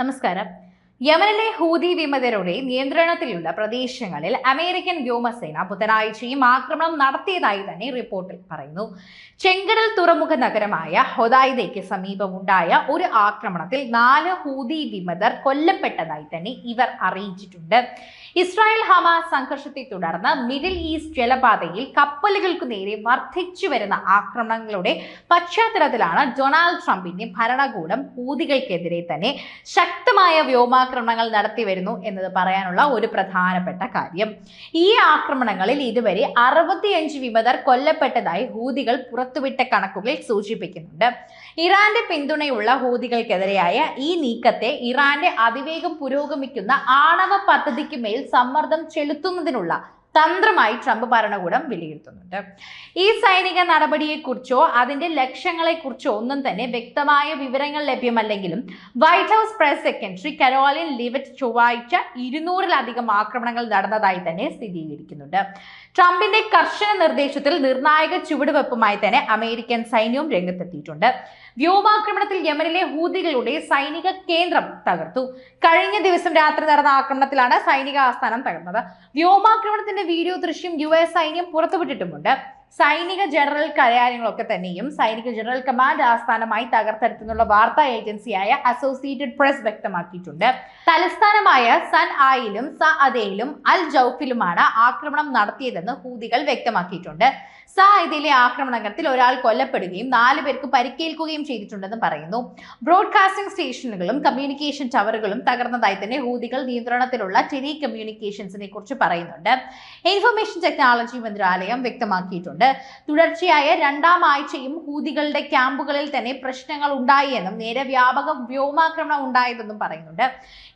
നമസ്കാരം. യമനിലെ ഹൂതി വിമതരുടെ നിയന്ത്രണത്തിലുള്ള പ്രദേശങ്ങളിൽ അമേരിക്കൻ വ്യോമസേന ബുധനാഴ്ചയും ആക്രമണം നടത്തിയതായി തന്നെ റിപ്പോർട്ടിൽ പറയുന്നു. ചെങ്കടൽ തുറമുഖ നഗരമായ ഹൊദായിദയ്ക്ക് സമീപമുണ്ടായ ഒരു ആക്രമണത്തിൽ നാല് ഹൂതി വിമതർ കൊല്ലപ്പെട്ടതായി തന്നെ ഇവർ അറിയിച്ചിട്ടുണ്ട്. ഇസ്രായേൽ ഹമാസ് സംഘർഷത്തെ തുടർന്ന് മിഡിൽ ഈസ്റ്റ് ജലപാതയിൽ കപ്പലുകൾക്ക് നേരെ വർദ്ധിച്ചു വരുന്ന ആക്രമണങ്ങളുടെ പശ്ചാത്തലത്തിലാണ് ഡൊണാൾഡ് ട്രംപിന്റെ ഭരണകൂടം ഹൂതികൾക്കെതിരെ തന്നെ ശക്തമായ വ്യോമാക്രമണങ്ങൾ നടത്തി വരുന്നു എന്നത് പറയാനുള്ള ഒരു പ്രധാനപ്പെട്ട കാര്യം. ഈ ആക്രമണങ്ങളിൽ ഇതുവരെ അറുപത്തിയഞ്ച് വിമതർ കൊല്ലപ്പെട്ടതായി ഹൂതികൾ പുറത്തുവിട്ട കണക്കുകൾ സൂചിപ്പിക്കുന്നുണ്ട്. ഇറാന്റെ പിന്തുണയുള്ള ഹൂതികൾക്കെതിരെയായ ഈ നീക്കത്തെ ഇറാന്റെ അതിവേഗം പുരോഗമിക്കുന്ന ആണവ പദ്ധതിക്ക് മേൽ സമ്മർദ്ദം ചെലുത്തുന്നതിനുള്ള തന്ത്രമായി ട്രംപ് ഭരണകൂടം വിലയിരുത്തുന്നുണ്ട്. ഈ സൈനിക നടപടിയെക്കുറിച്ചോ അതിന്റെ ലക്ഷ്യങ്ങളെക്കുറിച്ചോ ഒന്നും തന്നെ വ്യക്തമായ വിവരങ്ങൾ ലഭ്യമല്ലെങ്കിലും white house press secretary Karoline Leavitt ചൊവ്വാഴ്ച ഇരുന്നൂറിലധികം ആക്രമണങ്ങൾ നടന്നതായി തന്നെ സ്ഥിരീകരിക്കുന്നുണ്ട്. ട്രംപിന്റെ കർശന നിർദ്ദേശത്തിൽ നിർണായക ചുവടുവെപ്പുമായി തന്നെ അമേരിക്കൻ സൈന്യവും രംഗത്തെത്തിയിട്ടുണ്ട്. വ്യോമാക്രമണത്തിൽ യമനിലെ ഹൂതികളുടെ സൈനിക കേന്ദ്രം തകർത്തു. കഴിഞ്ഞ ദിവസം രാത്രി നടന്ന ആക്രമണത്തിലാണ് സൈനിക ആസ്ഥാനം തകർന്നത്. വ്യോമാക്രമണത്തിന്റെ വീഡിയോ ദൃശ്യം യു എസ് സൈന്യം പുറത്തുവിട്ടിട്ടുമുണ്ട്. സൈനിക ജനറൽ കാര്യങ്ങളൊക്കെ തന്നെയും സൈനിക ജനറൽ കമാൻഡ് ആസ്ഥാനമായി തകർത്തെടുത്തുന്നുള്ള വാർത്താ ഏജൻസിയായ അസോസിയേറ്റഡ് പ്രസ് വ്യക്തമാക്കിയിട്ടുണ്ട്. തലസ്ഥാനമായ സൻ ആയിലും സ അദയിലും അൽ ജൌഫിലുമാണ് ആക്രമണം നടത്തിയതെന്ന് ഹൂതികൾ വ്യക്തമാക്കിയിട്ടുണ്ട്. സ ഇതിലെ ആക്രമണത്തിൽ ഒരാൾ കൊല്ലപ്പെടുകയും നാല് പേർക്ക് പരിക്കേൽക്കുകയും ചെയ്തിട്ടുണ്ടെന്ന് പറയുന്നു. ബ്രോഡ്കാസ്റ്റിംഗ് സ്റ്റേഷനുകളും കമ്മ്യൂണിക്കേഷൻ ടവറുകളും തകർന്നതായി തന്നെ ഹൂതികൾ നിയന്ത്രണത്തിലുള്ള ടെലി കമ്മ്യൂണിക്കേഷൻസിനെ കുറിച്ച് പറയുന്നുണ്ട്. ഇൻഫർമേഷൻ ടെക്നോളജി മന്ത്രാലയം വ്യക്തമാക്കിയിട്ടുണ്ട്. തുടർച്ചയായ രണ്ടാം ആഴ്ചയും ഹൂതികളുടെ ക്യാമ്പുകളിൽ തന്നെ പ്രശ്നങ്ങൾ ഉണ്ടായി എന്നും നേരെ വ്യാപക വ്യോമാക്രമണം ഉണ്ടായതെന്നും പറയുന്നുണ്ട്.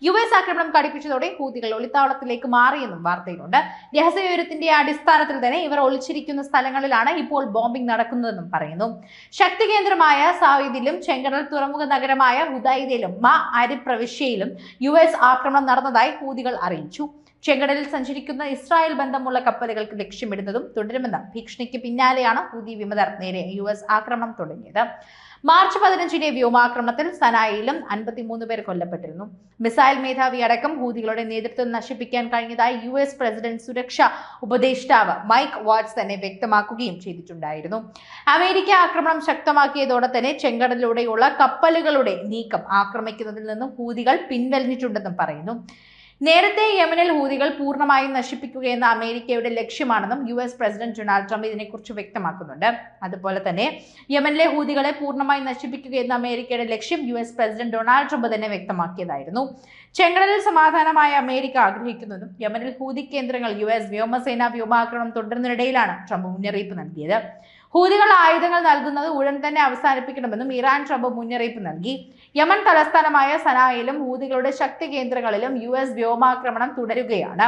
യു എസ് ആക്രമണം കടുപ്പിച്ചതോടെ ഹൂതികൾ ഒളിത്താവളത്തിലേക്ക് മാറിയെന്നും വാർത്തയിലുണ്ട്. രഹസ്യവിവരത്തിന്റെ അടിസ്ഥാനത്തിൽ തന്നെ ഇവർ ഒളിച്ചിരിക്കുന്ന സ്ഥലങ്ങളിലാണ് ഇപ്പോൾ ബോംബിംഗ് നടക്കുന്നതെന്നും പറയുന്നു. ശക്തി കേന്ദ്രമായ സായിദിലും ചെങ്കടൽ തുറമുഖ നഗരമായ ഹുദൈദയിലും മ അരി പ്രവിശ്യയിലും യു എസ് ആക്രമണം നടന്നതായി ഹൂതികൾ അറിയിച്ചു. ചെങ്കടലിൽ സഞ്ചരിക്കുന്ന ഇസ്രായേൽ ബന്ധമുള്ള കപ്പലുകൾക്ക് ലക്ഷ്യമിടുന്നതും തുടരുമെന്ന ഭീഷണിക്ക് പിന്നാലെയാണ് ഹൂതി വിമതർ നേരെ യു എസ് ആക്രമണം തുടങ്ങിയത്. മാർച്ച് പതിനഞ്ചിന്റെ വ്യോമാക്രമണത്തിൽ സനായിലും അൻപത്തിമൂന്ന് പേർ കൊല്ലപ്പെട്ടിരുന്നു. മിസൈൽ മേധാവി അടക്കം ഹൂതികളുടെ നേതൃത്വം നശിപ്പിക്കാൻ കഴിഞ്ഞതായി യു എസ് പ്രസിഡന്റ് സുരക്ഷാ ഉപദേഷ്ടാവ് മൈക്ക് വാട്സ് തന്നെ വ്യക്തമാക്കുകയും ചെയ്തിട്ടുണ്ടായിരുന്നു. അമേരിക്ക ആക്രമണം ശക്തമാക്കിയതോടെ തന്നെ ചെങ്കടലിലൂടെയുള്ള കപ്പലുകളുടെ നീക്കം ആക്രമിക്കുന്നതിൽ നിന്നും ഹൂതികൾ പിൻവലിഞ്ഞിട്ടുണ്ടെന്നും പറയുന്നു. നേരത്തെ യമനിൽ ഹൂതികൾ പൂർണമായും നശിപ്പിക്കുകയെന്ന അമേരിക്കയുടെ ലക്ഷ്യമാണെന്നും U S president Donald Trump ഇതിനെക്കുറിച്ച് വ്യക്തമാക്കുന്നുണ്ട്. അതുപോലെ തന്നെ യമനിലെ ഹൂതികളെ പൂർണമായി നശിപ്പിക്കുകയെന്ന അമേരിക്കയുടെ ലക്ഷ്യം U S president Donald Trump തന്നെ വ്യക്തമാക്കിയതായിരുന്നു. ചെങ്കടലിൽ സമാധാനമായ അമേരിക്ക ആഗ്രഹിക്കുന്നതും യമനിൽ ഹൂതി കേന്ദ്രങ്ങൾ യു എസ് വ്യോമസേന വ്യോമാക്രമണം തുടരുന്നതിനിടയിലാണ് ട്രംപ് മുന്നറിയിപ്പ് നൽകിയത്. ഹൂതികൾ ആയുധങ്ങൾ നൽകുന്നത് ഉടൻ തന്നെ അവസാനിപ്പിക്കണമെന്നും ഇറാൻ ട്രംപ് മുന്നറിയിപ്പ് നൽകി. യമൻ തലസ്ഥാനമായ സനായിലും ഹൂതികളുടെ ശക്തി കേന്ദ്രങ്ങളിലും യു വ്യോമാക്രമണം തുടരുകയാണ്.